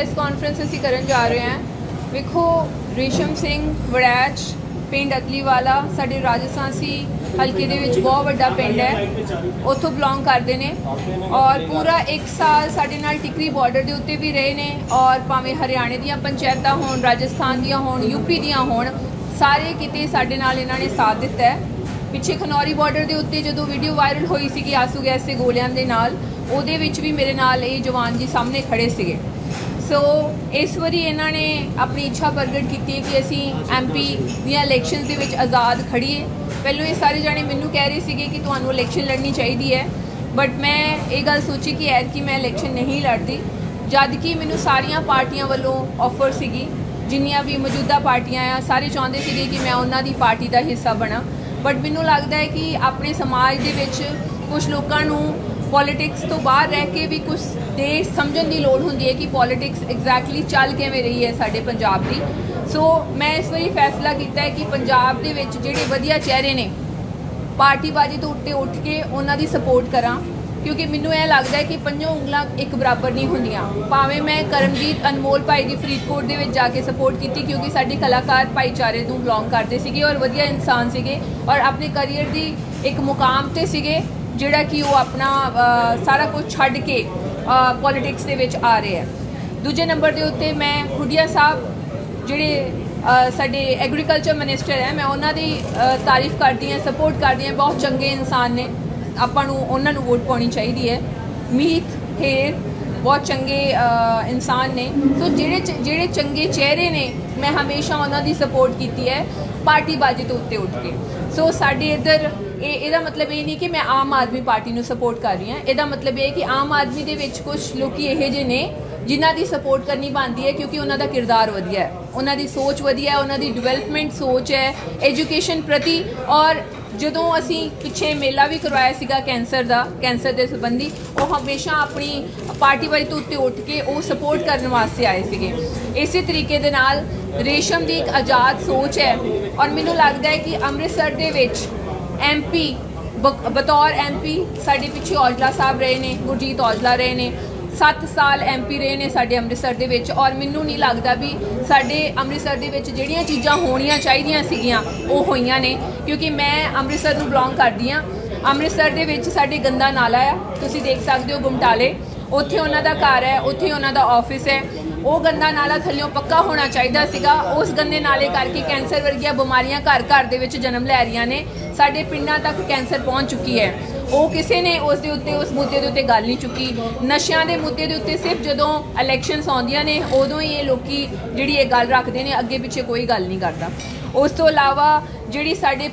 Press conference ਅਸੀਂ ਕਰਨ ਜਾ ਰਹੇ ਹਾਂ। ਵੇਖੋ, ਰੇਸ਼ਮ ਸਿੰਘ, ਵੜੈਚ, ਪਿੰਡ ਅਤਲੀਵਾਲਾ, ਸਾਡੇ ਰਾਜਸਥਾਨ ਸੀ ਹਲਕੇ ਦੇ ਵਿੱਚ ਬਹੁਤ ਵੱਡਾ ਪਿੰਡ ਹੈ। ਉੱਥੋਂ ਬਿਲੋਂਗ ਕਰਦੇ ਨੇ ਔਰ ਪੂਰਾ 1 ਸਾਲ ਸਾਡੇ ਨਾਲ ਟਿਕਰੀ ਬਾਰਡਰ ਦੇ ਉੱਤੇ ਵੀ ਰਹੇ ਨੇ ਔਰ ਭਾਵੇਂ ਹਰਿਆਣੇ ਦੀਆਂ ਪੰਚਾਇਤਾਂ ਹੋਣ, ਰਾਜਸਥਾਨ ਦੀਆਂ ਹੋਣ ਯੂਪੀ ਦੀਆਂ ਹੋਣ, ਸਾਰੇ ਕਿਤੇ ਸਾਡੇ ਨਾਲ ਇਹਨਾਂ ਨੇ ਸਾਥ ਦਿੱਤਾ ਹੈ। ਪਿੱਛੇ ਖਨੌਰੀ ਬਾਰਡਰ ਦੇ ਉੱਤੇ ਜਦੋਂ ਵੀਡੀਓ ਵਾਇਰਲ ਹੋਈ ਸੀ ਕਿ ਆਸੂ ਗੈਸ ਦੇ ਗੋਲਿਆਂ ਦੇ ਨਾਲ, ਉਹਦੇ ਵਿੱਚ ਵੀ ਮੇਰੇ ਨਾਲ ਇਹ ਜਵਾਨ ਜੀ ਸਾਹਮਣੇ ਖੜੇ ਸੀਗੇ। ਸੋ ਇਸ ਵਾਰੀ ਇਹਨਾਂ ਨੇ ਆਪਣੀ ਇੱਛਾ ਪ੍ਰਗਟ ਕੀਤੀ ਹੈ ਕਿ ਅਸੀਂ ਐਮਪੀ ਦੀਆਂ ਇਲੈਕਸ਼ਨਸ ਦੇ ਵਿੱਚ ਆਜ਼ਾਦ ਖੜੀਏ ਪਹਿਲਾਂ ਇਹ ਸਾਰੇ ਜਾਣੇ ਮੈਨੂੰ ਕਹਿ ਰਹੇ ਸੀਗੇ ਕਿ ਤੁਹਾਨੂੰ ਇਲੈਕਸ਼ਨ ਲੜਨੀ ਚਾਹੀਦੀ ਹੈ। ਬਟ ਮੈਂ ਇਹ ਗੱਲ ਸੋਚੀ ਕਿ ਐਤਕੀ ਮੈਂ ਇਲੈਕਸ਼ਨ ਨਹੀਂ ਲੜਦੀ। ਜਦ ਕਿ ਮੈਨੂੰ ਸਾਰੀਆਂ ਪਾਰਟੀਆਂ ਵੱਲੋਂ ਆਫਰ ਸੀਗੀ। ਜਿੰਨੀਆਂ ਵੀ ਮੌਜੂਦਾ ਪਾਰਟੀਆਂ ਆ, ਸਾਰੇ ਚਾਹੁੰਦੇ ਸੀਗੇ ਕਿ ਮੈਂ ਉਹਨਾਂ ਦੀ ਪਾਰਟੀ ਦਾ ਹਿੱਸਾ ਬਣਾ। ਬਟ ਮੈਨੂੰ ਲੱਗਦਾ ਹੈ ਕਿ ਆਪਣੇ ਸਮਾਜ ਦੇ ਵਿੱਚ ਕੁਝ ਲੋਕਾਂ ਨੂੰ ਪੋਲਿਟਿਕਸ ਤੋਂ ਬਾਹਰ ਰਹਿ ਕੇ ਵੀ ਕੁਝ ਦੇਸ਼ ਸਮਝਣ ਦੀ ਲੋੜ ਹੁੰਦੀ ਹੈ ਕਿ ਪੋਲਿਟਿਕਸ ਐਗਜ਼ੈਕਟਲੀ ਚੱਲ ਕਿਵੇਂ ਰਹੀ ਹੈ ਸਾਡੇ ਪੰਜਾਬ ਦੀ। ਸੋ ਮੈਂ ਇਸ ਵਾਰੀ ਫੈਸਲਾ ਕੀਤਾ ਹੈ ਕਿ ਪੰਜਾਬ ਦੇ ਵਿੱਚ ਜਿਹੜੇ ਵਧੀਆ ਚਿਹਰੇ ਨੇ, ਪਾਰਟੀਬਾਜ਼ੀ ਤੋਂ ਉੱਤੇ ਉੱਠ ਕੇ ਉਹਨਾਂ ਦੀ ਸਪੋਰਟ ਕਰਾਂ, ਕਿਉਂਕਿ ਮੈਨੂੰ ਇਹ ਲੱਗਦਾ ਹੈ ਕਿ ਪੰਜੋਂ ਉਂਗਲਾਂ ਇੱਕ ਬਰਾਬਰ ਨਹੀਂ ਹੁੰਦੀਆਂ। ਭਾਵੇਂ ਮੈਂ ਕਰਮਜੀਤ ਅਨਮੋਲ ਭਾਈ ਦੀ ਫਰੀਦਕੋਟ ਦੇ ਵਿੱਚ ਜਾ ਕੇ ਸਪੋਰਟ ਕੀਤੀ, ਕਿਉਂਕਿ ਸਾਡੇ ਕਲਾਕਾਰ ਭਾਈਚਾਰੇ ਨੂੰ ਬਿਲੋਂਗ ਕਰਦੇ ਸੀਗੇ ਔਰ ਵਧੀਆ ਇਨਸਾਨ ਸੀਗੇ ਔਰ ਆਪਣੇ ਕੈਰੀਅਰ ਦੀ ਇੱਕ ਮੁਕਾਮ ਤੇ ਸੀਗੇ। ਜਿਹੜਾ ਕਿ ਉਹ ਆਪਣਾ ਸਾਰਾ ਕੁਝ ਛੱਡ ਕੇ ਪੋਲਿਟਿਕਸ ਦੇ ਵਿੱਚ ਆ ਰਹੇ ਹੈ। ਦੂਜੇ ਨੰਬਰ ਦੇ ਉੱਤੇ ਮੈਂ ਖੁੱਡੀਆ ਸਾਹਿਬ, ਜਿਹੜੇ ਸਾਡੇ ਐਗਰੀਕਲਚਰ ਮਿਨਿਸਟਰ ਹੈ, ਮੈਂ ਉਹਨਾਂ ਦੀ ਤਾਰੀਫ ਕਰਦੀ ਹਾਂ ਸਪੋਰਟ ਕਰਦੀ ਹਾਂ। ਬਹੁਤ ਚੰਗੇ ਇਨਸਾਨ ਨੇ। ਆਪਾਂ ਨੂੰ, ਉਹਨਾਂ ਨੂੰ ਵੋਟ ਪਾਉਣੀ ਚਾਹੀਦੀ ਹੈ। ਮੀਤ ਹੇਰ ਬਹੁਤ ਚੰਗੇ ਇਨਸਾਨ ਨੇ। ਸੋ ਜਿਹੜੇ ਜਿਹੜੇ ਚੰਗੇ ਚਿਹਰੇ ਨੇ, ਮੈਂ ਹਮੇਸ਼ਾ ਉਹਨਾਂ ਦੀ ਸਪੋਰਟ ਕੀਤੀ ਹੈ ਪਾਰਟੀ ਬਾਜੀ ਤੋਂ ਉੱਤੇ ਉੱਠ ਕੇ। ਸੋ ਸਾਡੇ ਇੱਧਰ ਇਹ ਇਹਦਾ ਮਤਲਬ ਇਹ ਨਹੀਂ ਕਿ ਮੈਂ ਆਮ ਆਦਮੀ ਪਾਰਟੀ ਨੂੰ ਸਪੋਰਟ ਕਰ ਰਹੀ ਹਾਂ। ਇਹਦਾ ਮਤਲਬ ਇਹ ਕਿ ਆਮ ਆਦਮੀ ਦੇ ਵਿੱਚ ਕੁਝ ਲੋਕੀ ਇਹੋ ਜਿਹੇ ਨੇ ਜਿਨ੍ਹਾਂ ਦੀ ਸਪੋਰਟ ਕਰਨੀ ਬਣਦੀ ਹੈ ਕਿਉਂਕਿ ਉਹਨਾਂ ਦਾ ਕਿਰਦਾਰ ਵਧੀਆ ਹੈ। ਉਹਨਾਂ ਦੀ ਸੋਚ ਵਧੀਆ ਹੈ, ਉਹਨਾਂ ਦੀ ਡਿਵੈਲਪਮੈਂਟ ਸੋਚ ਹੈ ਐਜੂਕੇਸ਼ਨ ਪ੍ਰਤੀ ਔਰ ਜਦੋਂ ਅਸੀਂ ਪਿੱਛੇ ਮੇਲਾ ਵੀ ਕਰਵਾਇਆ ਸੀਗਾ ਕੈਂਸਰ ਦਾ, ਕੈਂਸਰ ਦੇ ਸੰਬੰਧੀ, ਉਹ ਹਮੇਸ਼ਾ ਆਪਣੀ ਪਾਰਟੀ ਵਾਲੀ ਤੋਂ ਉੱਤੇ ਉੱਠ ਕੇ ਉਹ ਸਪੋਰਟ ਕਰਨ ਵਾਸਤੇ ਆਏ ਸੀਗੇ। ਇਸੇ ਤਰੀਕੇ ਦੇ ਨਾਲ ਰੇਸ਼ਮ ਦੀ ਇੱਕ ਆਜ਼ਾਦ ਸੋਚ ਹੈ ਔਰ ਮੈਨੂੰ ਲੱਗਦਾ ਹੈ ਕਿ ਅੰਮ੍ਰਿਤਸਰ ਦੇ ਵਿੱਚ ਐਮਪੀ ਬਤੌਰ ਐਮਪੀ ਸਾਡੇ ਪਿੱਛੇ ਔਜਲਾ ਸਾਹਿਬ ਰਹੇ ਨੇ, ਗੁਰਜੀਤ ਔਜਲਾ ਰਹੇ ਨੇ 7 ਸਾਲ ਐਮਪੀ ਰਹੇ ਨੇ ਸਾਡੇ ਅੰਮ੍ਰਿਤਸਰ ਦੇ ਵਿੱਚ ਔਰ ਮੈਨੂੰ ਨਹੀਂ ਲੱਗਦਾ ਵੀ ਸਾਡੇ ਅੰਮ੍ਰਿਤਸਰ ਦੇ ਵਿੱਚ ਜਿਹੜੀਆਂ ਚੀਜ਼ਾਂ ਹੋਣੀਆਂ ਚਾਹੀਦੀਆਂ ਸੀਗੀਆਂ, ਉਹ ਹੋਈਆਂ ਨੇ, ਕਿਉਂਕਿ ਮੈਂ ਅੰਮ੍ਰਿਤਸਰ ਨੂੰ ਬਿਲੋਂਗ ਕਰਦੀ ਆ ਅੰਮ੍ਰਿਤਸਰ ਦੇ ਵਿੱਚ ਸਾਡੇ ਗੰਦਾ ਨਾਲਾ ਆ, ਤੁਸੀਂ ਦੇਖ ਸਕਦੇ ਹੋ ਗੁਮਟਾਲੇ ਉੱਥੇ ਉਹਨਾਂ ਦਾ ਘਰ ਹੈ, ਉੱਥੇ ਉਹਨਾਂ ਦਾ ਆਫਿਸ ਹੈ। ਉਹ ਗੰਦਾ ਨਾਲਾ ਥੱਲਿਓਂ ਪੱਕਾ ਹੋਣਾ ਚਾਹੀਦਾ ਸੀਗਾ। ਉਸ ਗੰਦੇ ਨਾਲੇ ਕਰਕੇ ਕੈਂਸਰ ਵਰਗੀਆਂ ਬਿਮਾਰੀਆਂ ਘਰ ਘਰ ਦੇ ਵਿੱਚ ਜਨਮ ਲੈ ਰਹੀਆਂ ਨੇ। ਸਾਡੇ ਪਿੰਡਾਂ ਤੱਕ ਕੈਂਸਰ ਪਹੁੰਚ ਚੁੱਕੀ ਹੈ। ਉਹ ਕਿਸੇ ਨੇ ਉਸ ਦੇ ਉੱਤੇ, ਉਸ ਮੁੱਦੇ ਦੇ ਉੱਤੇ ਗੱਲ ਨਹੀਂ ਚੁੱਕੀ। ਨਸ਼ਿਆਂ ਦੇ ਮੁੱਦੇ ਦੇ ਉੱਤੇ ਸਿਰਫ ਜਦੋਂ ਇਲੈਕਸ਼ਨਸ ਆਉਂਦੀਆਂ ਨੇ, ਉਦੋਂ ਹੀ ਇਹ ਲੋਕੀ ਜਿਹੜੀ ਇਹ ਗੱਲ ਰੱਖਦੇ ਨੇ, ਅੱਗੇ ਪਿੱਛੇ ਕੋਈ ਗੱਲ ਨਹੀਂ ਕਰਦਾ। ਉਸ ਤੋਂ ਇਲਾਵਾ ਜਿਹੜੀ ਸਾਡੇ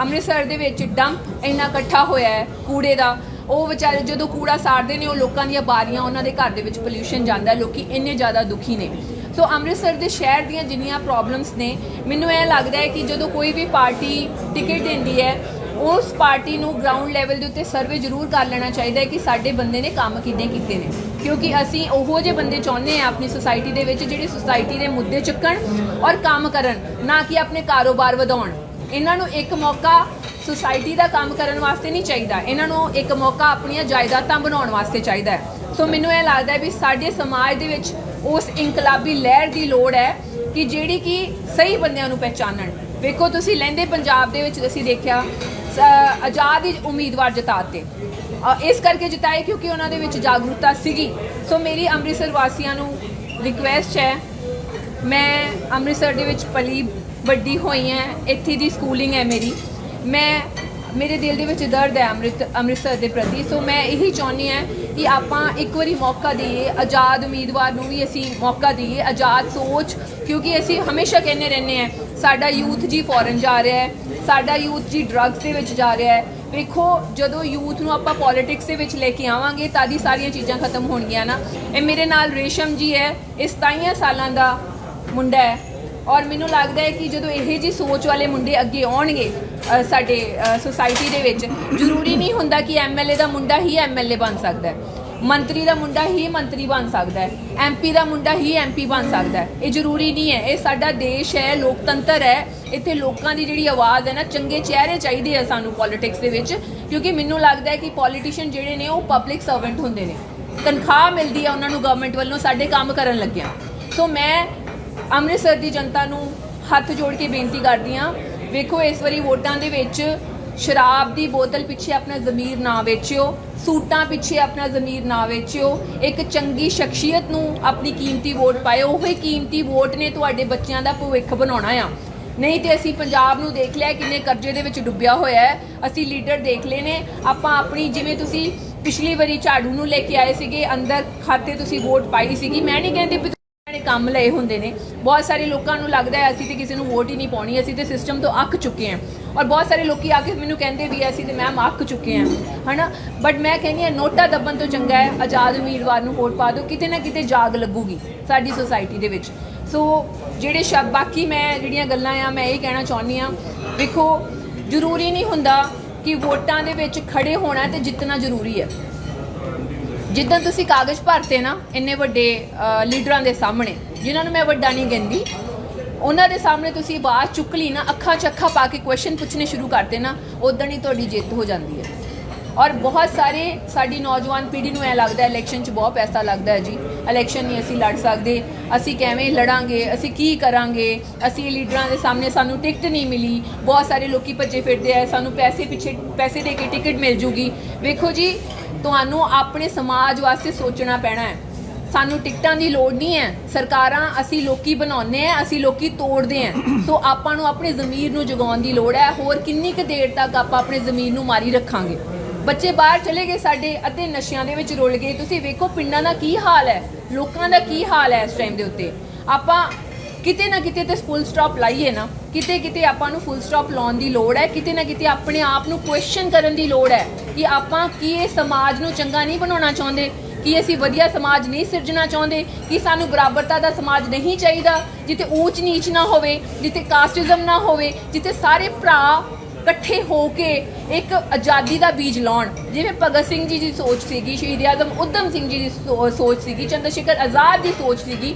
ਅੰਮ੍ਰਿਤਸਰ ਦੇ ਵਿੱਚ ਡੰਪ ਇੰਨਾ ਇਕੱਠਾ ਹੋਇਆ ਹੈ, ਕੂੜੇ ਦਾ ਉਹ ਵਿਚਾਰੇ ਜਦੋਂ ਕੂੜਾ ਸਾੜਦੇ ਨੇ ਉਹ ਲੋਕਾਂ ਦੀਆਂ ਬਾਰੀਆਂ ਉਹਨਾਂ ਦੇ ਘਰ ਦੇ ਵਿੱਚ ਪੋਲਿਊਸ਼ਨ ਜਾਂਦਾ ਹੈ, ਲੋਕੀ ਇੰਨੇ ਜ਼ਿਆਦਾ ਦੁਖੀ ਨੇ। ਸੋ ਅੰਮ੍ਰਿਤਸਰ ਦੇ ਸ਼ਹਿਰ ਦੀਆਂ ਜਿੰਨੀਆਂ ਪ੍ਰੋਬਲਮਸ ਨੇ ਮੈਨੂੰ ਇਹ ਲੱਗਦਾ ਹੈ ਕਿ ਜਦੋਂ ਕੋਈ ਵੀ ਪਾਰਟੀ ਟਿਕਟ ਦਿੰਦੀ ਹੈ ਉਸ ਪਾਰਟੀ ਨੂੰ ਗਰਾਊਂਡ ਲੈਵਲ ਦੇ ਉੱਤੇ ਸਰਵੇ ਜ਼ਰੂਰ ਕਰ ਲੈਣਾ ਚਾਹੀਦਾ ਹੈ ਕਿ ਸਾਡੇ ਬੰਦੇ ਨੇ ਕੰਮ ਕਿੰਨੇ ਕੀਤੇ ਨੇ। ਕਿਉਂਕਿ ਅਸੀਂ ਉਹੋ ਜਿਹੇ ਬੰਦੇ ਚਾਹੁੰਦੇ ਆ ਆਪਣੀ ਸੁਸਾਇਟੀ ਦੇ ਵਿੱਚ ਜਿਹੜੇ ਸੁਸਾਇਟੀ ਦੇ ਮੁੱਦੇ ਚੁੱਕਣ ਔਰ ਕੰਮ ਕਰਨ ਨਾ ਕਿ ਆਪਣੇ ਕਾਰੋਬਾਰ ਵਧਾਉਣ। ਇਹਨਾਂ ਨੂੰ ਇੱਕ ਮੌਕਾ ਸੁਸਾਇਟੀ ਦਾ ਕੰਮ ਕਰਨ ਵਾਸਤੇ ਨਹੀਂ ਚਾਹੀਦਾ। ਇਹਨਾਂ ਨੂੰ ਇੱਕ ਮੌਕਾ ਆਪਣੀਆਂ ਜਾਇਦਾਦਾਂ ਬਣਾਉਣ ਵਾਸਤੇ ਚਾਹੀਦਾ ਹੈ। ਸੋ ਮੈਨੂੰ ਇਹ ਲੱਗਦਾ ਹੈ ਵੀ ਸਾਡੇ ਸਮਾਜ ਦੇ ਵਿੱਚ ਉਸ ਇਨਕਲਾਬੀ ਲਹਿਰ ਦੀ ਲੋੜ ਹੈ ਕਿ ਜਿਹੜੀ ਕਿ ਸਹੀ ਬੰਦਿਆਂ ਨੂੰ ਪਹਿਚਾਨਣ। ਵੇਖੋ ਤੁਸੀਂ ਲਹਿੰਦੇ ਪੰਜਾਬ ਦੇ ਵਿੱਚ ਅਸੀਂ ਦੇਖਿਆ ਸ- ਆਜ਼ਾਦ ਹੀ ਉਮੀਦਵਾਰ ਜਿਤਾਤੇ ਅ, ਇਸ ਕਰਕੇ ਜਿਤਾਏ ਕਿਉਂਕਿ ਉਹਨਾਂ ਦੇ ਵਿੱਚ ਜਾਗਰੂਕਤਾ ਸੀਗੀ। ਸੋ ਮੇਰੀ ਅੰਮ੍ਰਿਤਸਰ ਵਾਸੀਆਂ ਨੂੰ ਰਿਕੁਐਸਟ ਹੈ ਮੈਂ ਅੰਮ੍ਰਿਤਸਰ ਦੇ ਵਿੱਚ ਪਲੀ ਵੱਡੀ ਹੋਈ ਹਾਂ, ਇੱਥੇ ਦੀ ਸਕੂਲਿੰਗ ਹੈ ਮੇਰੀ। ਮੈਂ, ਮੇਰੇ ਦਿਲ ਦੇ ਵਿੱਚ ਦਰਦ ਹੈ ਅੰਮ੍ਰਿਤ, ਅੰਮ੍ਰਿਤਸਰ ਦੇ ਪ੍ਰਤੀ ਸੋ ਮੈਂ ਇਹੀ ਚਾਹੁੰਦੀ ਹਾਂ ਕਿ ਆਪਾਂ ਇੱਕ ਵਾਰੀ ਮੌਕਾ ਦਈਏ, ਆਜ਼ਾਦ ਉਮੀਦਵਾਰ ਨੂੰ ਵੀ ਅਸੀਂ ਮੌਕਾ ਦਈਏ, ਆਜ਼ਾਦ ਸੋਚ, ਕਿਉਂਕਿ ਅਸੀਂ ਹਮੇਸ਼ਾ ਕਹਿੰਦੇ ਰਹਿੰਦੇ ਹਾਂ, ਸਾਡਾ ਯੂਥ ਜੀ ਫੋਰਨ ਜਾ ਰਿਹਾ ਹੈ, ਸਾਡਾ ਯੂਥ ਜੀ ਡਰੱਗਸ ਦੇ ਵਿੱਚ ਜਾ ਰਿਹਾ ਹੈ। ਵੇਖੋ, ਜਦੋਂ ਯੂਥ ਨੂੰ ਆਪਾਂ ਪੋਲਿਟਿਕਸ ਦੇ ਵਿੱਚ ਲੈ ਕੇ ਆਵਾਂਗੇ, ਤਾਂ ਦੀ ਸਾਰੀਆਂ ਚੀਜ਼ਾਂ ਖਤਮ ਹੋਣਗੀਆਂ ਨਾ। ਇਹ ਮੇਰੇ ਨਾਲ ਰੇਸ਼ਮ ਜੀ ਹੈ ਇਹ 27 ਸਾਲਾਂ ਦਾ ਮੁੰਡਾ ਹੈ। ਔਰ ਮੈਨੂੰ ਲੱਗਦਾ ਹੈ ਕਿ ਜਦੋਂ ਇਹੋ ਜੀ ਸੋਚ ਵਾਲੇ ਮੁੰਡੇ ਅੱਗੇ ਆਉਣਗੇ ਸਾਡੇ ਸੁਸਾਇਟੀ ਦੇ ਵਿੱਚ, ਜ਼ਰੂਰੀ ਨਹੀਂ ਹੁੰਦਾ ਕਿ ਐਮਐਲਏ ਦਾ ਮੁੰਡਾ ਹੀ ਐਮਐਲਏ ਬਣ ਸਕਦਾ ਹੈ। ਮੰਤਰੀ ਦਾ ਮੁੰਡਾ ਹੀ ਮੰਤਰੀ ਬਣ ਸਕਦਾ ਹੈ। ਐਮਪੀ ਦਾ ਮੁੰਡਾ ਹੀ ਐਮਪੀ ਬਣ ਸਕਦਾ ਹੈ। ਇਹ ਜ਼ਰੂਰੀ ਨਹੀਂ ਹੈ। ਇਹ ਸਾਡਾ ਦੇਸ਼ ਹੈ, ਲੋਕਤੰਤਰ ਹੈ। ਇੱਥੇ ਲੋਕਾਂ ਦੀ ਜਿਹੜੀ ਆਵਾਜ਼ ਹੈ ਨਾ, ਚੰਗੇ ਚਿਹਰੇ ਚਾਹੀਦੇ ਆ ਸਾਨੂੰ ਪੋਲਿਟਿਕਸ ਦੇ ਵਿੱਚ, ਕਿਉਂਕਿ ਮੈਨੂੰ ਲੱਗਦਾ ਹੈ ਕਿ ਪੋਲੀਟੀਸ਼ੀਅਨ ਜਿਹੜੇ ਨੇ ਉਹ ਪਬਲਿਕ ਸਰਵੈਂਟ ਹੁੰਦੇ ਨੇ। ਤਨਖਾਹ ਮਿਲਦੀ ਹੈ ਉਹਨਾਂ ਨੂੰ ਗਵਰਨਮੈਂਟ ਵੱਲੋਂ, ਸਾਡੇ ਕੰਮ ਕਰਨ ਲੱਗਿਆ। ਸੋ ਮੈਂ ਅੰਮ੍ਰਿਤਸਰ ਦੀ ਜਨਤਾ ਨੂੰ ਹੱਥ ਜੋੜ ਕੇ ਬੇਨਤੀ ਕਰਦੀ ਹਾਂ, ਵੇਖੋ ਇਸ ਵਾਰੀ ਵੋਟਾਂ ਦੇ ਵਿੱਚ ਸ਼ਰਾਬ ਦੀ ਬੋਤਲ ਪਿੱਛੇ ਆਪਣਾ ਜ਼ਮੀਰ ਨਾ ਵੇਚਿਓ, ਸੂਟਾਂ ਪਿੱਛੇ ਆਪਣਾ ਜ਼ਮੀਰ ਨਾ ਵੇਚਿਓ, ਇੱਕ ਚੰਗੀ ਸ਼ਖਸੀਅਤ ਨੂੰ ਆਪਣੀ ਕੀਮਤੀ ਵੋਟ ਪਾਇਓ, ਉਹੀ ਕੀਮਤੀ ਵੋਟ ਨੇ ਤੁਹਾਡੇ ਬੱਚਿਆਂ ਦਾ ਭਵਿੱਖ ਬਣਾਉਣਾ ਆ। ਨਹੀਂ ਤੇ ਅਸੀਂ ਪੰਜਾਬ ਨੂੰ ਦੇਖ ਲਿਆ, ਕਿੰਨੇ ਕਰਜ਼ੇ ਦੇ ਵਿੱਚ ਡੁੱਬਿਆ ਹੋਇਆ ਹੈ, ਅਸੀਂ ਲੀਡਰ ਦੇਖ ਲਏ ਨੇ, ਆਪਾਂ ਆਪਣੀ ਜਿਵੇਂ ਤੁਸੀਂ ਪਿਛਲੀ ਵਾਰੀ ਝਾੜੂ ਨੂੰ ਲੈ ਕੇ ਆਏ ਸੀਗੇ, ਅੰਦਰ ਖਾਤੇ ਤੁਸੀਂ ਵੋਟ ਪਾਈ ਸੀਗੀ, ਮੈਂ ਨਹੀਂ ਕਹਿੰਦੀ ਵੀ ਕੰਮ ਲਏ ਹੁੰਦੇ ਨੇ। ਬਹੁਤ ਸਾਰੇ ਲੋਕਾਂ ਨੂੰ ਲੱਗਦਾ ਹੈ ਅਸੀਂ ਤੇ ਕਿਸੇ ਨੂੰ ਵੋਟ ਹੀ ਨਹੀਂ ਪਾਉਣੀ, ਅਸੀਂ ਤੇ ਸਿਸਟਮ ਤੋਂ ਅੱਕ ਚੁੱਕੇ ਹਾਂ। ਔਰ ਬਹੁਤ ਸਾਰੇ ਲੋਕੀ ਆ ਕੇ ਮੈਨੂੰ ਕਹਿੰਦੇ ਵੀ ਅਸੀਂ ਤੇ ਮੈਮ ਅੱਕ ਚੁੱਕੇ ਹਾਂ, ਹਨਾ? ਬਟ ਮੈਂ ਕਹਿੰਦੀ ਹਾਂ, ਨੋਟਾ ਦੱਬਣ ਤੋਂ ਚੰਗਾ ਹੈ, ਆਜ਼ਾਦ ਉਮੀਦਵਾਰ ਨੂੰ ਵੋਟ ਪਾ ਦਿਓ, ਕਿਤੇ ਨਾ ਕਿਤੇ ਜਾਗ ਲੱਗੂਗੀ ਸਾਡੀ ਸੋਸਾਇਟੀ ਦੇ ਵਿੱਚ। ਸੋ ਜਿਹੜੇ ਸ਼ਬ, ਬਾਕੀ ਮੈਂ ਜਿਹੜੀਆਂ ਗੱਲਾਂ ਆ, ਮੈਂ ਇਹ ਕਹਿਣਾ ਚਾਹੁੰਦੀ ਆ ਵੇਖੋ, ਜ਼ਰੂਰੀ ਨਹੀਂ ਹੁੰਦਾ ਕਿ ਵੋਟਾਂ ਦੇ ਵਿੱਚ ਖੜੇ ਹੋਣਾ ਤੇ ਜਿੱਤਣਾ ਜ਼ਰੂਰੀ ਹੈ। ਜਿੱਦਾਂ ਤੁਸੀਂ ਕਾਗਜ਼ ਭਰਤੇ ਨਾ, ਇੰਨੇ ਵੱਡੇ ਲੀਡਰਾਂ ਦੇ ਸਾਹਮਣੇ, ਜਿਨ੍ਹਾਂ ਨੂੰ ਮੈਂ ਵੱਡਾ ਨਹੀਂ ਕਹਿੰਦੀ, ਉਹਨਾਂ ਦੇ ਸਾਹਮਣੇ ਤੁਸੀਂ ਆਵਾਜ਼ ਚੁੱਕ ਲਈ ਨਾ, ਅੱਖਾਂ 'ਚ ਅੱਖਾਂ ਪਾ ਕੇ ਕੁਐਸਚਨ ਪੁੱਛਣੇ ਸ਼ੁਰੂ ਕਰਦੇ ਨਾ ਉਦੋਂ ਹੀ ਤੁਹਾਡੀ ਜਿੱਤ ਹੋ ਜਾਂਦੀ ਹੈ। ਔਰ ਬਹੁਤ ਸਾਰੇ ਸਾਡੀ ਨੌਜਵਾਨ ਪੀੜ੍ਹੀ ਨੂੰ ਐ ਲੱਗਦਾ ਹੈ ਇਲੈਕਸ਼ਨ 'ਚ ਬਹੁਤ ਪੈਸਾ ਲੱਗਦਾ ਹੈ ਜੀ। ਇਲੈਕਸ਼ਨ ਨਹੀਂ ਅਸੀਂ ਲੜ ਸਕਦੇ, ਅਸੀਂ ਕਿਵੇਂ ਲੜਾਂਗੇ, ਅਸੀਂ ਕੀ ਕਰਾਂਗੇ, ਅਸੀਂ ਲੀਡਰਾਂ ਦੇ ਸਾਹਮਣੇ ਸਾਨੂੰ ਟਿਕਟ ਨਹੀਂ ਮਿਲੀ, ਬਹੁਤ ਸਾਰੇ ਲੋਕੀ ਭੱਜੇ ਫਿਰਦੇ ਆ, ਸਾਨੂੰ ਪੈਸੇ ਪਿੱਛੇ, ਪੈਸੇ ਦੇ ਕੇ ਟਿਕਟ ਮਿਲ ਜੂਗੀ। ਵੇਖੋ ਜੀ ਤੁਹਾਨੂੰ ਆਪਣੇ ਸਮਾਜ ਵਾਸਤੇ ਸੋਚਣਾ ਪੈਣਾ ਹੈ। ਸਾਨੂੰ ਟਿਕਟਾਂ ਦੀ ਲੋੜ ਨਹੀਂ ਹੈ। ਸਰਕਾਰਾਂ ਅਸੀਂ ਲੋਕੀ ਬਣਾਉਂਦੇ ਆ ਅਸੀਂ ਲੋਕੀ ਤੋੜਦੇ ਆ ਸੋ ਆਪਾਂ ਨੂੰ ਆਪਣੇ ਜ਼ਮੀਰ ਨੂੰ ਜਗਾਉਣ ਦੀ ਲੋੜ ਹੈ। ਹੋਰ ਕਿੰਨੀ ਕੁ ਦੇਰ ਤੱਕ ਆਪਾਂ ਆਪਣੇ ਜ਼ਮੀਰ ਨੂੰ ਮਾਰੀ ਰੱਖਾਂਗੇ? ਬੱਚੇ ਬਾਹਰ ਚਲੇ ਗਏ ਸਾਡੇ ਅਤੇ ਨਸ਼ਿਆਂ ਦੇ ਵਿੱਚ ਰੁਲ ਗਏ। ਤੁਸੀਂ ਵੇਖੋ ਪਿੰਡਾਂ ਦਾ ਕੀ ਹਾਲ ਹੈ, ਲੋਕਾਂ ਦਾ ਕੀ ਹਾਲ ਹੈ ਇਸ ਟਾਈਮ ਦੇ ਉੱਤੇ। ਆਪਾਂ ਕਿਤੇ ਨਾ ਕਿਤੇ ਤੇ ਫੁੱਲ ਸਟਾਪ ਲਾਈਏ ਨਾ, ਕਿਤੇ ਕਿਤੇ ਆਪਾਂ ਨੂੰ ਫੁੱਲ ਸਟਾਪ ਲਾਉਣ ਦੀ ਲੋੜ ਹੈ, ਕਿਤੇ ਨਾ ਕਿਤੇ ਆਪਣੇ ਆਪ ਨੂੰ ਕੁਐਸਚਨ ਕਰਨ ਦੀ ਲੋੜ ਹੈ ਕਿ ਆਪਾਂ ਕੀ ਇਹ ਸਮਾਜ ਨੂੰ ਚੰਗਾ ਨਹੀਂ ਬਣਾਉਣਾ ਚਾਹੁੰਦੇ, ਕਿ ਅਸੀਂ ਵਧੀਆ ਸਮਾਜ ਨਹੀਂ ਸਿਰਜਣਾ ਚਾਹੁੰਦੇ, ਕਿ ਸਾਨੂੰ ਬਰਾਬਰਤਾ ਦਾ ਸਮਾਜ ਨਹੀਂ ਚਾਹੀਦਾ, ਜਿੱਥੇ ਊਚ ਨੀਚ ਨਾ ਹੋਵੇ, ਜਿੱਥੇ ਕਾਸਟਿਜ਼ਮ ਨਾ ਹੋਵੇ, ਜਿੱਥੇ ਸਾਰੇ ਭਰਾ ਇਕੱਠੇ ਹੋ ਕੇ ਇੱਕ ਆਜ਼ਾਦੀ ਦਾ ਬੀਜ ਲਾਉਣ। ਜਿਵੇਂ ਭਗਤ ਸਿੰਘ ਜੀ ਦੀ ਸੋਚ ਸੀਗੀ, ਸ਼ਹੀਦ ਆਜ਼ਮ ਉਦਮ ਸਿੰਘ ਜੀ ਦੀ ਸੋ- ਸੋਚ ਸੀਗੀ ਚੰਦਰ ਸ਼ੇਖਰ ਆਜ਼ਾਦ ਦੀ ਸੋਚ ਸੀਗੀ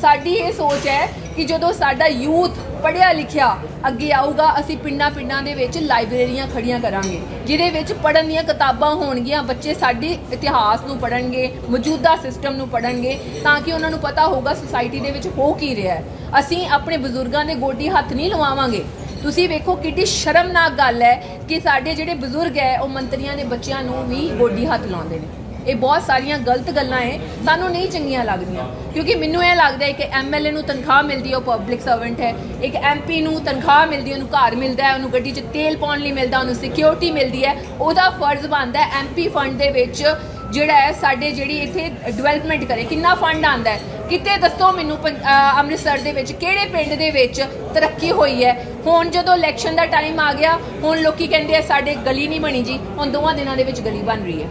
ਸਾਡੀ ਇਹ ਸੋਚ ਹੈ ਕਿ ਜਦੋਂ ਸਾਡਾ ਯੂਥ ਪੜ੍ਹਿਆ ਲਿਖਿਆ ਅੱਗੇ ਆਊਗਾ, ਅਸੀਂ ਪਿੰਡਾਂ ਪਿੰਡਾਂ ਦੇ ਵਿੱਚ ਲਾਇਬ੍ਰੇਰੀਆਂ ਖੜੀਆਂ ਕਰਾਂਗੇ, ਜਿਹਦੇ ਵਿੱਚ ਪੜ੍ਹਨ ਦੀਆਂ ਕਿਤਾਬਾਂ ਹੋਣਗੀਆਂ, ਬੱਚੇ ਸਾਡੇ ਇਤਿਹਾਸ ਨੂੰ ਪੜ੍ਹਨਗੇ, ਮੌਜੂਦਾ ਸਿਸਟਮ ਨੂੰ ਪੜ੍ਹਨਗੇ, ਤਾਂ ਕਿ ਉਹਨਾਂ ਨੂੰ ਪਤਾ ਹੋਊਗਾ ਸੁਸਾਇਟੀ ਦੇ ਵਿੱਚ ਹੋ ਕੀ ਰਿਹਾ ਹੈ। ਅਸੀਂ ਆਪਣੇ ਬਜ਼ੁਰਗਾਂ ਦੇ ਗੋਡੀ ਹੱਥ ਨਹੀਂ ਲਵਾਵਾਂਗੇ। ਤੁਸੀਂ ਵੇਖੋ ਕਿੰਨੀ ਸ਼ਰਮਨਾਕ ਗੱਲ ਹੈ ਕਿ ਸਾਡੇ ਜਿਹੜੇ ਬਜ਼ੁਰਗ ਹੈ, ਉਹ ਮੰਤਰੀਆਂ ਦੇ ਬੱਚਿਆਂ ਨੂੰ ਵੀ ਗੋਡੀ ਹੱਥ ਲਾਉਂਦੇ ਨੇ। ਇਹ ਬਹੁਤ ਸਾਰੀਆਂ ਗਲਤ ਗੱਲਾਂ ਹੈ ਸਾਨੂੰ ਨਹੀਂ ਚੰਗੀਆਂ ਲੱਗਦੀਆਂ। ਕਿਉਂਕਿ ਮੈਨੂੰ ਇਹ ਲੱਗਦਾ ਹੈ ਕਿ ਐਮਐਲਏ ਨੂੰ ਤਨਖਾਹ ਮਿਲਦੀ ਹੈ, ਉਹ ਪਬਲਿਕ ਸਰਵੈਂਟ ਹੈ। ਇੱਕ ਐਮਪੀ ਨੂੰ ਤਨਖਾਹ ਮਿਲਦੀ ਹੈ, ਉਹਨੂੰ ਘਰ ਮਿਲਦਾ ਹੈ, ਉਹਨੂੰ ਗੱਡੀ 'ਚ ਤੇਲ ਪਾਉਣ ਲਈ ਮਿਲਦਾ, ਉਹਨੂੰ ਸਿਕਿਉਰਿਟੀ ਮਿਲਦੀ ਹੈ। ਉਹਦਾ ਫਰਜ਼ ਬਣਦਾ ਹੈ ਐਮਪੀ ਫੰਡ ਦੇ ਵਿੱਚ ਜਿਹੜਾ ਹੈ ਸਾਡੇ ਜਿਹੜੀ ਇੱਥੇ ਡਿਵੈਲਪਮੈਂਟ ਕਰੇ। ਕਿੰਨਾ ਫੰਡ ਆਂਦਾ ਹੈ? ਕਿਤੇ ਦੱਸੋ ਮੈਨੂੰ ਪੰ- ਅੰਮ੍ਰਿਤਸਰ ਦੇ ਵਿੱਚ ਕਿਹੜੇ ਪਿੰਡ ਦੇ ਵਿੱਚ ਤਰੱਕੀ ਹੋਈ ਹੈ? ਹੁਣ ਜਦੋਂ ਇਲੈਕਸ਼ਨ ਦਾ ਟਾਈਮ ਆ ਗਿਆ, ਹੁਣ ਲੋਕੀ ਕਹਿੰਦੇ ਆ ਸਾਡੇ ਗਲੀ ਨਹੀਂ ਬਣੀ ਜੀ, ਹੁਣ ਦੋਵਾਂ ਦਿਨਾਂ ਦੇ ਵਿੱਚ ਗਲੀ ਬਣ ਰਹੀ ਹੈ।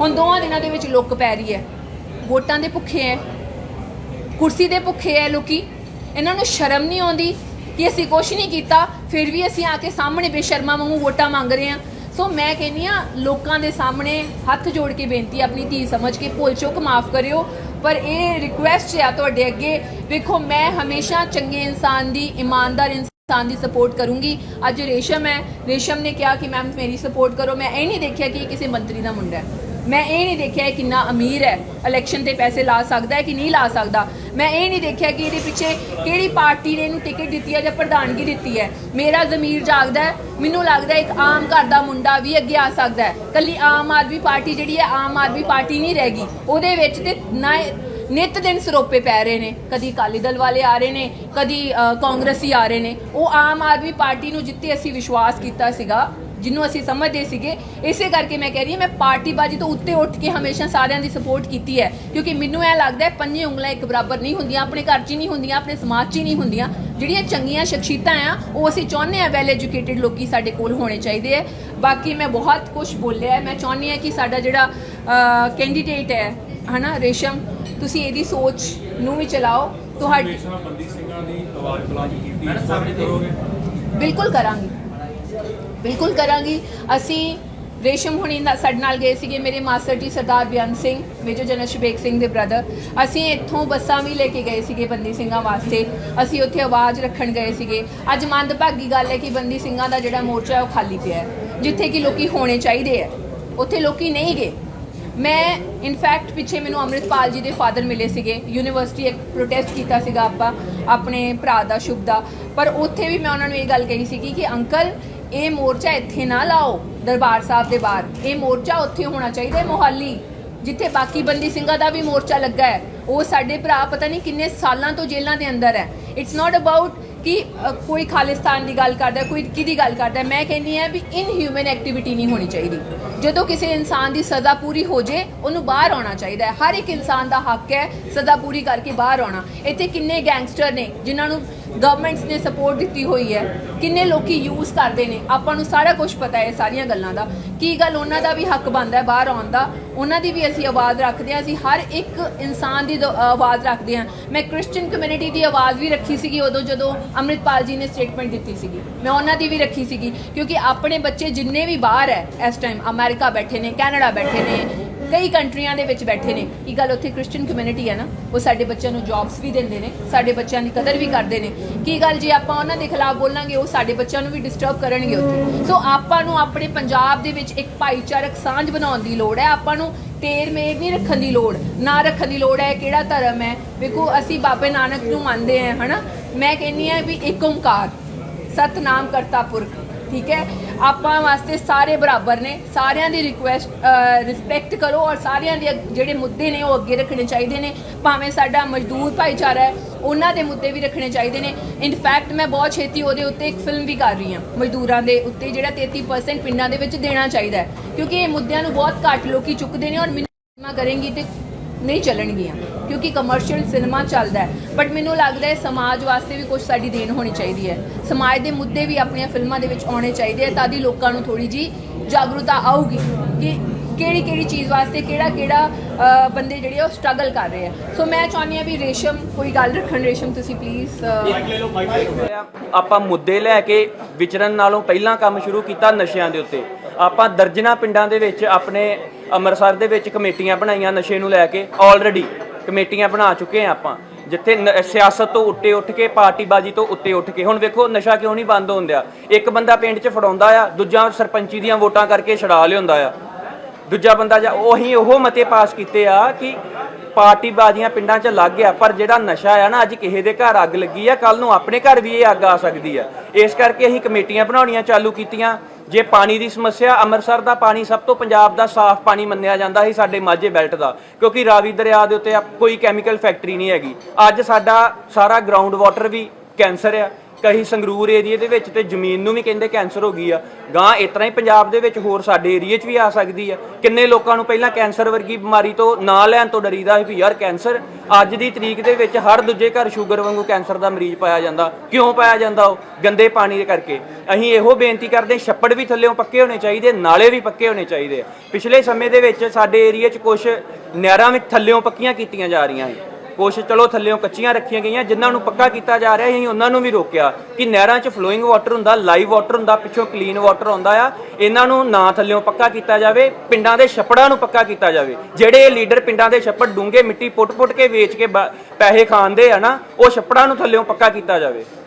ਹੁਣ ਦੋਵਾਂ ਦਿਨਾਂ ਦੇ ਵਿੱਚ ਲੁੱਕ ਪੈ ਰਹੀ ਹੈ। ਵੋਟਾਂ ਦੇ ਭੁੱਖੇ ਹੈ ਕੁਰਸੀ ਦੇ ਭੁੱਖੇ ਹੈ ਲੋਕੀ। ਇਹਨਾਂ ਨੂੰ ਸ਼ਰਮ ਨਹੀਂ ਆਉਂਦੀ ਕਿ ਅਸੀਂ ਕੁਝ ਨਹੀਂ ਕੀਤਾ, ਫਿਰ ਵੀ ਅਸੀਂ ਆ ਕੇ ਸਾਹਮਣੇ ਬੇਸ਼ਰਮਾ ਵਾਂਗੂ ਵੋਟਾਂ ਮੰਗ ਰਹੇ ਹਾਂ। ਸੋ ਮੈਂ ਕਹਿੰਦੀ ਆ ਲੋਕਾਂ ਦੇ ਸਾਹਮਣੇ ਹੱਥ ਜੋੜ ਕੇ ਬੇਨਤੀ ਆਪਣੀ ਧੀ ਸਮਝ ਕੇ, ਭੁੱਲ ਚੁੱਕ ਮਾਫ ਕਰਿਓ। ਪਰ ਇਹ ਰਿਕੁਐਸਟ ਹੈ ਤੁਹਾਡੇ ਅੱਗੇ। ਵੇਖੋ, ਮੈਂ ਹਮੇਸ਼ਾ ਚੰਗੇ ਇਨਸਾਨ ਦੀ, ਇਮਾਨਦਾਰ ਇਨਸਾਨ ਦੀ ਸਪੋਰਟ ਕਰੂੰਗੀ। ਅੱਜ ਰੇਸ਼ਮ ਹੈ। ਰੇਸ਼ਮ ਨੇ ਕਿਹਾ ਕਿ, ਮੈਮ, ਮੇਰੀ ਸਪੋਰਟ ਕਰੋ। ਮੈਂ ਇਹ ਨਹੀਂ ਦੇਖਿਆ ਕਿ ਇਹ ਕਿਸੇ ਮੰਤਰੀ ਦਾ ਮੁੰਡਾ ਹੈ। ਮੈਂ ਇਹ ਨਹੀਂ ਦੇਖਿਆ ਕਿੰਨਾ ਅਮੀਰ ਹੈ ਇਲੈਕਸ਼ਨ ਤੇ ਪੈਸੇ ਲਾ ਸਕਦਾ ਹੈ ਕਿ ਨਹੀਂ ਲਾ ਸਕਦਾ। ਮੈਂ ਇਹ ਨਹੀਂ ਦੇਖਿਆ ਕਿ ਇਹਦੇ ਪਿੱਛੇ ਕਿਹੜੀ ਪਾਰਟੀ ਨੇ ਇਹਨੂੰ ਟਿਕਟ ਦਿੱਤੀ ਹੈ ਜਾਂ ਪ੍ਰਧਾਨਗੀ ਦਿੱਤੀ ਹੈ। ਮੇਰਾ ਜ਼ਮੀਰ ਜਾਗਦਾ ਹੈ, ਮੈਨੂੰ ਲੱਗਦਾ ਇੱਕ ਆਮ ਘਰ ਦਾ ਮੁੰਡਾ ਵੀ ਅੱਗੇ ਆ ਸਕਦਾ ਹੈ। ਕੱਲੀ ਆਮ ਆਦਮੀ ਪਾਰਟੀ ਜਿਹੜੀ ਹੈ, ਆਮ ਆਦਮੀ ਪਾਰਟੀ ਨਹੀਂ ਰਹਿ ਗਈ। ਉਹਦੇ ਵਿੱਚ ਤੇ ਨਾ ਨਿਤ ਦਿਨ ਸਰੋਪੇ ਪੈ ਰਹੇ ਨੇ। ਕਦੀ ਅਕਾਲੀ ਦਲ ਵਾਲੇ ਆ ਰਹੇ ਨੇ, ਕਦੀ ਕਾਂਗਰਸੀ ਆ ਰਹੇ ਨੇ। ਉਹ ਆਮ ਆਦਮੀ ਪਾਰਟੀ ਨੂੰ ਜਿੱਤੇ ਅਸੀਂ ਵਿਸ਼ਵਾਸ ਕੀਤਾ ਸੀਗਾ। ਜਿਹਨੂੰ ਅਸੀਂ ਸਮਝਦੇ ਸੀਗੇ ਇਸੇ ਕਰਕੇ ਮੈਂ ਕਹਿ ਰਹੀ ਹਾਂ ਮੈਂ ਪਾਰਟੀਬਾਜੀ ਤੋਂ ਉੱਤੇ ਉੱਠ ਕੇ ਹਮੇਸ਼ਾ ਸਾਰਿਆਂ ਦੀ ਸਪੋਰਟ ਕੀਤੀ ਹੈ। ਕਿਉਂਕਿ ਮੈਨੂੰ ਇਹ ਲੱਗਦਾ ਹੈ ਪੰਜੇ ਉਂਗਲਾਂ ਇੱਕ ਬਰਾਬਰ ਨਹੀਂ ਹੁੰਦੀਆਂ ਆਪਣੇ ਘਰ 'ਚ ਹੀ ਨਹੀਂ ਹੁੰਦੀਆਂ ਆਪਣੇ ਸਮਾਜ 'ਚ ਹੀ ਨਹੀਂ ਹੁੰਦੀਆਂ। ਜਿਹੜੀਆਂ ਚੰਗੀਆਂ ਸ਼ਖਸੀਅਤਾਂ ਆ ਉਹ ਅਸੀਂ ਚਾਹੁੰਦੇ ਆ ਵੈਲ ਐਜੂਕੇਟਿਡ ਲੋਕੀ ਸਾਡੇ ਕੋਲ ਹੋਣੇ ਚਾਹੀਦੇ ਆ ਬਾਕੀ ਮੈਂ ਬਹੁਤ ਕੁਝ ਬੋਲਿਆ ਮੈਂ ਚਾਹੁੰਦੀ ਆ ਕਿ ਸਾਡਾ ਜਿਹੜਾ ਕੈਂਡੀਡੇਟ ਹੈ ਹਨਾ ਰੇਸ਼ਮ ਤੁਸੀਂ ਇਹਦੀ ਸੋਚ ਨੂੰ ਵੀ ਚਲਾਓ। ਤੁਹਾਡੀ ਹਮੇਸ਼ਾ ਬੰਦੀ ਸਿੰਘਾਂ ਦੀ ਆਵਾਜ਼ ਬੁਲੰਦ ਕੀਤੀ ਸਾਬਿਤ ਕਰੋਗੇ? ਬਿਲਕੁਲ ਕਰਾਂਗੀ। ਬਿਲਕੁਲ ਕਰਾਂਗੀ। ਅਸੀਂ ਰੇਸ਼ਮ ਹੁਣੀ ਸਾਡੇ ਨਾਲ ਗਏ ਸੀਗੇ ਮੇਰੇ master ji Sardar Bian Singh, major general Shabeg Singh ਦੇ ਬ੍ਰਦਰ ਅਸੀਂ ਇੱਥੋਂ ਬੱਸਾਂ ਵੀ ਲੈ ਕੇ ਗਏ ਸੀਗੇ ਬੰਦੀ ਸਿੰਘਾਂ ਵਾਸਤੇ। ਅਸੀਂ ਉੱਥੇ ਆਵਾਜ਼ ਰੱਖਣ ਗਏ ਸੀਗੇ। ਅੱਜ ਮੰਦਭਾਗੀ ਗੱਲ ਹੈ ਕਿ ਬੰਦੀ ਸਿੰਘਾਂ ਦਾ ਜਿਹੜਾ ਮੋਰਚਾ ਹੈ ਉਹ ਖਾਲੀ ਪਿਆ ਹੈ, ਜਿੱਥੇ ਕਿ ਲੋਕੀ ਹੋਣੇ ਚਾਹੀਦੇ ਹੈ। ਉੱਥੇ ਲੋਕੀ ਨਹੀਂ ਗਏ। ਮੈਂ ਇਨਫੈਕਟ ਪਿੱਛੇ ਮੈਨੂੰ ਅੰਮ੍ਰਿਤਪਾਲ ਜੀ ਦੇ ਫਾਦਰ ਮਿਲੇ ਸੀਗੇ। ਯੂਨੀਵਰਸਿਟੀ ਇੱਕ ਪ੍ਰੋਟੈਸਟ ਕੀਤਾ ਸੀਗਾ ਆਪਾਂ, ਆਪਣੇ ਭਰਾ ਦਾ, ਸ਼ੁਭ ਦਾ। ਪਰ ਉੱਥੇ ਵੀ ਮੈਂ ਉਹਨਾਂ ਨੂੰ ਇਹ ਗੱਲ ਕਹੀ ਸੀਗੀ ਕਿ ਅੰਕਲ ਇਹ ਮੋਰਚਾ ਇੱਥੇ ਨਾ ਲਾਓ ਦਰਬਾਰ ਸਾਹਿਬ ਦੇ ਬਾਹਰ। ਇਹ ਮੋਰਚਾ ਉੱਥੇ ਹੋਣਾ ਚਾਹੀਦਾ ਮੋਹਾਲੀ, ਜਿੱਥੇ ਬਾਕੀ ਬੰਦੀ ਸਿੰਘਾਂ ਦਾ ਵੀ ਮੋਰਚਾ ਲੱਗਾ ਹੈ। ਉਹ ਸਾਡੇ ਭਰਾ ਪਤਾ ਨਹੀਂ ਕਿੰਨੇ ਸਾਲਾਂ ਤੋਂ ਜੇਲ੍ਹਾਂ ਦੇ ਅੰਦਰ ਹੈ। ਇਟਸ ਨਾਟ ਅਬਾਊਟ ਕਿ ਕੋਈ ਖਾਲਿਸਤਾਨ ਦੀ ਗੱਲ ਕਰਦਾ, ਕੋਈ ਕਿਹਦੀ ਗੱਲ ਕਰਦਾ। ਮੈਂ ਕਹਿੰਦੀ ਆ ਵੀ ਇਨਹਿਊਮਨ ਐਕਟੀਵਿਟੀ ਨਹੀਂ ਹੋਣੀ ਚਾਹੀਦੀ। ਜਦੋਂ ਕਿਸੇ ਇਨਸਾਨ ਦੀ ਸਜ਼ਾ ਪੂਰੀ ਹੋ ਜੇ, ਉਹਨੂੰ ਬਾਹਰ ਆਉਣਾ ਚਾਹੀਦਾ ਹੈ। ਹਰ ਇੱਕ ਇਨਸਾਨ ਦਾ ਹੱਕ ਹੈ ਸਜ਼ਾ ਪੂਰੀ ਕਰਕੇ ਬਾਹਰ ਆਉਣਾ। ਇੱਥੇ ਕਿੰਨੇ ਗੈਂਗਸਟਰ ਨੇ, ਜਿਨ੍ਹਾਂ ਨੂੰ ਗਵਰਨਮੈਂਟਸ ਨੇ ਸਪੋਰਟ ਦਿੱਤੀ ਹੋਈ ਹੈ। ਕਿੰਨੇ ਲੋਕੀ ਯੂਜ਼ ਕਰਦੇ ਨੇ, ਆਪਾਂ ਨੂੰ ਸਾਰਾ ਕੁਝ ਪਤਾ ਹੈ ਸਾਰੀਆਂ ਗੱਲਾਂ ਦਾ। ਕੀ ਗੱਲ ਉਹਨਾਂ ਦਾ ਵੀ ਹੱਕ ਬਣਦਾ ਹੈ ਬਾਹਰ ਆਉਣ ਦਾ? ਉਹਨਾਂ ਦੀ ਵੀ ਅਸੀਂ ਆਵਾਜ਼ ਰੱਖਦੇ ਹਾਂ, ਅਸੀਂ ਹਰ ਇੱਕ ਇਨਸਾਨ ਦੀ ਦ- ਆਵਾਜ਼ ਰੱਖਦੇ ਹਾਂ। ਮੈਂ ਕ੍ਰਿਸਚੀਅਨ ਕਮਿਊਨਿਟੀ ਦੀ ਆਵਾਜ਼ ਵੀ ਰੱਖੀ ਸੀਗੀ ਉਦੋਂ, ਜਦੋਂ ਅੰਮ੍ਰਿਤਪਾਲ ਜੀ ਨੇ ਸਟੇਟਮੈਂਟ ਦਿੱਤੀ ਸੀਗੀ। ਮੈਂ ਉਹਨਾਂ ਦੀ ਵੀ ਰੱਖੀ ਸੀਗੀ, ਕਿਉਂਕਿ ਆਪਣੇ ਬੱਚੇ ਜਿੰਨੇ ਵੀ ਬਾਹਰ ਹੈ ਇਸ ਟਾਈਮ ਅਮਰੀਕਾ ਬੈਠੇ ਨੇ, ਕੈਨੇਡਾ ਬੈਠੇ ਨੇ ਕਈ ਕੰਟਰੀਆਂ ਦੇ ਵਿੱਚ ਬੈਠੇ ਨੇ। ਕੀ ਗੱਲ ਉੱਥੇ ਕ੍ਰਿਸਚੀਅਨ ਕਮਿਊਨਿਟੀ ਹੈ ਨਾ, ਉਹ ਸਾਡੇ ਬੱਚਿਆਂ ਨੂੰ ਜੌਬਸ ਵੀ ਦਿੰਦੇ ਨੇ, ਸਾਡੇ ਬੱਚਿਆਂ ਦੀ ਕਦਰ ਵੀ ਕਰਦੇ ਨੇ। ਕੀ ਗੱਲ ਜੇ ਆਪਾਂ ਉਹਨਾਂ ਦੇ ਖਿਲਾਫ ਬੋਲਾਂਗੇ, ਉਹ ਸਾਡੇ ਬੱਚਿਆਂ ਨੂੰ ਵੀ ਡਿਸਟਰਬ ਕਰਨਗੇ ਉੱਥੇ। ਸੋ ਆਪਾਂ ਨੂੰ ਆਪਣੇ ਪੰਜਾਬ ਦੇ ਵਿੱਚ ਇੱਕ ਭਾਈਚਾਰਕ ਸਾਂਝ ਬਣਾਉਣ ਦੀ ਲੋੜ ਹੈ, ਆਪਾਂ ਨੂੰ ਤੇਰ ਮੇਰ ਨਹੀਂ ਰੱਖਣ ਦੀ ਲੋੜ। ਨਾ ਰੱਖਣ ਦੀ ਲੋੜ ਹੈ ਕਿਹੜਾ ਧਰਮ ਹੈ? ਵੇਖੋ, ਅਸੀਂ ਬਾਬੇ ਨਾਨਕ ਨੂੰ ਮੰਨਦੇ ਹਾਂ, ਹਨਾ? ਮੈਂ ਕਹਿੰਨੀ ਆ ਵੀ ਇੱਕ ਓੰਕਾਰ ਸਤਨਾਮ ਕਰਤਾ ਪੁਰਖ। ਠੀਕ ਹੈ? ਆਪਾਂ ਵਾਸਤੇ ਸਾਰੇ ਬਰਾਬਰ ਨੇ। ਸਾਰਿਆਂ ਦੀ ਰਿਕੁਐਸਟ ਰਿਸਪੈਕਟ ਕਰੋ ਔਰ ਸਾਰਿਆਂ ਦੇ ਜਿਹੜੇ ਮੁੱਦੇ ਨੇ ਉਹ ਅੱਗੇ ਰੱਖਣੇ ਚਾਹੀਦੇ ਨੇ। ਭਾਵੇਂ ਸਾਡਾ ਮਜ਼ਦੂਰ ਭਾਈਚਾਰਾ ਹੈ, ਉਹਨਾਂ ਦੇ ਮੁੱਦੇ ਵੀ ਰੱਖਣੇ ਚਾਹੀਦੇ ਨੇ। ਇਨਫੈਕਟ ਮੈਂ ਬਹੁਤ ਛੇਤੀ ਉਹਦੇ ਉੱਤੇ ਇੱਕ ਫਿਲਮ ਵੀ ਕਰ ਰਹੀ ਹਾਂ। ਮਜ਼ਦੂਰਾਂ ਦੇ ਉੱਤੇ ਜਿਹੜਾ 33% ਪਿੰਡਾਂ ਦੇ ਵਿੱਚ ਦੇਣਾ ਚਾਹੀਦਾ ਹੈ। ਕਿਉਂਕਿ ਇਹ ਮੁੱਦਿਆਂ ਨੂੰ ਬਹੁਤ ਘੱਟ ਲੋਕੀ ਚੁੱਕਦੇ ਨੇ ਔਰ ਮੈਨੂੰ ਸਿਨੇਮਾ ਕਰੇਂਗੀ ਤੇ ਨਹੀਂ ਚੱਲਣਗੀਆਂ। ਕਿਉਂਕਿ ਕਮਰਸ਼ੀਅਲ ਸਿਨੇਮਾ ਚੱਲਦਾ ਹੈ। ਬਟ ਮੈਨੂੰ ਲੱਗਦਾ ਹੈ ਸਮਾਜ ਵਾਸਤੇ ਵੀ ਕੁਝ ਸਾਡੀ ਦੇਣ ਹੋਣੀ ਚਾਹੀਦੀ ਹੈ। ਸਮਾਜ ਦੇ ਮੁੱਦੇ ਵੀ ਆਪਣੀਆਂ ਫਿਲਮਾਂ ਦੇ ਵਿੱਚ ਆਉਣੇ ਚਾਹੀਦੇ ਆ ਤਾਂ ਦੀ ਲੋਕਾਂ ਨੂੰ ਥੋੜੀ ਜੀ ਜਾਗਰੂਕਤਾ ਆਊਗੀ ਕਿ ਕਿਹੜੀ ਕਿਹੜੀ ਚੀਜ਼ ਵਾਸਤੇ ਕਿਹੜਾ ਕਿਹੜਾ ਬੰਦੇ ਜਿਹੜੇ ਆ ਉਹ ਸਟਰਗਲ ਕਰ ਰਹੇ ਆ। ਸੋ ਮੈਂ ਚਾਹੁੰਦੀ ਆ ਵੀ ਰੇਸ਼ਮ ਕੋਈ ਗੱਲ ਰੱਖਣ ਰੇਸ਼ਮ ਤੁਸੀਂ ਪਲੀਜ਼ ਆਪਾਂ ਮੁੱਦੇ ਲੈ ਕੇ ਵਿਚਰਨ ਨਾਲੋਂ ਪਹਿਲਾਂ ਕੰਮ ਸ਼ੁਰੂ ਕੀਤਾ ਨਸ਼ਿਆਂ ਦੇ ਉੱਤੇ। ਆਪਾਂ ਦਰਜਨਾ ਪਿੰਡਾਂ ਦੇ ਵਿੱਚ ਆਪਣੇ ਅੰਮ੍ਰਿਤਸਰ ਦੇ ਵਿੱਚ ਕਮੇਟੀਆਂ ਬਣਾਈਆਂ ਨਸ਼ੇ ਨੂੰ ਲੈ ਕੇ ਆਲਰੇਡੀ ਕਮੇਟੀਆਂ ਬਣਾ ਚੁੱਕੇ ਆ ਆਪਾਂ। ਜਿੱਥੇ ਸਿਆਸਤ ਤੋਂ ਉੱਤੇ ਉੱਠ ਕੇ, ਪਾਰਟੀਬਾਜ਼ੀ ਤੋਂ ਉੱਤੇ ਉੱਠ ਕੇ। ਹੁਣ ਵੇਖੋ, ਨਸ਼ਾ ਕਿਉਂ ਨਹੀਂ ਬੰਦ ਹੁੰਦਿਆ ਇੱਕ ਬੰਦਾ ਪਿੰਡ 'ਚ ਫੜਾਉਂਦਾ ਆ, ਦੂਜਾ ਸਰਪੰਚੀ ਦੀਆਂ ਵੋਟਾਂ ਕਰਕੇ ਛੜਾ ਲਿਆਉਂਦਾ ਆ। ਦੂਜਾ ਬੰਦਾ ਜਾਂ ਉਹੀ ਉਹ ਮਤੇ ਪਾਸ ਕੀਤੇ ਆ ਕਿ ਪਾਰਟੀ ਬਾਜ਼ੀਆਂ ਪਿੰਡਾਂ 'ਚ ਲੱਗ ਗਿਆ, ਪਰ ਜਿਹੜਾ ਨਸ਼ਾ ਆ ਨਾ, ਅੱਜ ਕਿਸੇ ਦੇ ਘਰ ਅੱਗ ਲੱਗੀ ਆ ਕੱਲ ਨੂੰ ਆਪਣੇ ਘਰ ਵੀ ਇਹ ਅੱਗ ਆ ਸਕਦੀ ਆ। ਇਸ ਕਰਕੇ ਅਸੀਂ ਕਮੇਟੀਆਂ ਬਣਾਉਣੀਆਂ ਚਾਲੂ ਕੀਤੀਆਂ। ਜੇ ਪਾਣੀ ਦੀ ਸਮੱਸਿਆ ਅੰਮ੍ਰਿਤਸਰ ਦਾ ਪਾਣੀ ਸਭ ਤੋਂ ਪੰਜਾਬ ਦਾ ਸਾਫ਼ ਪਾਣੀ ਮੰਨਿਆ ਜਾਂਦਾ ਸੀ ਸਾਡੇ ਮਾਝੇ ਬੈਲਟ ਦਾ, ਕਿਉਂਕਿ ਰਾਵੀ ਦਰਿਆ ਦੇ ਉੱਤੇ ਕੋਈ ਕੈਮੀਕਲ ਫੈਕਟਰੀ ਨਹੀਂ ਹੈਗੀ। ਅੱਜ ਸਾਡਾ ਸਾਰਾ ਗਰਾਊਂਡ ਵਾਟਰ ਵੀ ਕੈਂਸਰ ਆ। ਕਈ ਸੰਗਰੂਰ ਏਰੀਏ ਦੇ ਵਿੱਚ ਤੇ ਜ਼ਮੀਨ ਨੂੰ ਵੀ ਕਹਿੰਦੇ ਕੈਂਸਰ ਹੋ ਗਈ ਆ। ਗਾਂ ਇਸ ਤਰ੍ਹਾਂ ਹੀ ਪੰਜਾਬ ਦੇ ਵਿੱਚ ਹੋਰ ਸਾਡੇ ਏਰੀਏ 'ਚ ਵੀ ਆ ਸਕਦੀ ਆ। ਕਿੰਨੇ ਲੋਕਾਂ ਨੂੰ ਪਹਿਲਾਂ ਕੈਂਸਰ ਵਰਗੀ ਬਿਮਾਰੀ ਤੋਂ ਨਾ ਲੈਣ ਤੋਂ ਡਰੀਦਾ ਸੀ ਵੀ ਯਾਰ ਕੈਂਸਰ, ਅੱਜ ਦੀ ਤਰੀਕ ਦੇ ਵਿੱਚ ਹਰ ਦੂਜੇ ਘਰ ਸ਼ੂਗਰ ਵਾਂਗੂ ਕੈਂਸਰ ਦਾ ਮਰੀਜ਼ ਪਾਇਆ ਜਾਂਦਾ। ਕਿਉਂ ਪਾਇਆ ਜਾਂਦਾ ਉਹ? ਗੰਦੇ ਪਾਣੀ ਦੇ ਕਰਕੇ। ਅਸੀਂ ਇਹੋ ਬੇਨਤੀ ਕਰਦੇ ਛੱਪੜ ਵੀ ਥੱਲੇੋਂ ਪੱਕੇ ਹੋਣੇ ਚਾਹੀਦੇ, ਨਾਲੇ ਵੀ ਪੱਕੇ ਹੋਣੇ ਚਾਹੀਦੇ ਆ। ਪਿਛਲੇ ਸਮੇਂ ਦੇ ਵਿੱਚ ਸਾਡੇ ਏਰੀਏ 'ਚ ਕੁਝ ਨਹਿਰਾਂ ਵਿੱਚ ਥੱਲੇੋਂ ਪੱਕੀਆਂ ਕੀਤੀਆਂ ਜਾ ਰਹੀਆਂ ਸੀ। ਕੁਛ ਚਲੋ ਥੱਲੇੋਂ ਕੱਚੀਆਂ ਰੱਖੀਆਂ ਗਈਆਂ, ਜਿਨ੍ਹਾਂ ਨੂੰ ਪੱਕਾ ਕੀਤਾ ਜਾ ਰਿਹਾ ਸੀ ਉਹਨਾਂ ਨੂੰ ਵੀ ਰੋਕਿਆ ਕਿ ਨਹਿਰਾਂ 'ਚ ਫਲੋਇੰਗ ਵਾਟਰ ਹੁੰਦਾ ਲਾਈਵ ਵਾਟਰ ਹੁੰਦਾ, ਪਿੱਛੋਂ ਕਲੀਨ ਵਾਟਰ ਆਉਂਦਾ ਆ। ਇਹਨਾਂ ਨੂੰ ਨਾ ਥੱਲੇੋਂ ਪੱਕਾ ਕੀਤਾ ਜਾਵੇ, ਪਿੰਡਾਂ ਦੇ ਛੱਪੜਾਂ ਨੂੰ ਪੱਕਾ ਕੀਤਾ ਜਾਵੇ। ਜਿਹੜੇ ਲੀਡਰ ਪਿੰਡਾਂ ਦੇ ਛੱਪੜ ਡੂੰਘੇ ਮਿੱਟੀ ਪੁੱਟ-ਪੁੱਟ ਕੇ ਵੇਚ ਕੇ ਬ- ਪੈਸੇ ਖਾਂਦੇ ਆ ਨਾ, ਉਹ ਛੱਪੜਾਂ ਨੂੰ ਥੱਲੇੋਂ ਪੱਕਾ ਕੀਤਾ ਜਾਵੇ।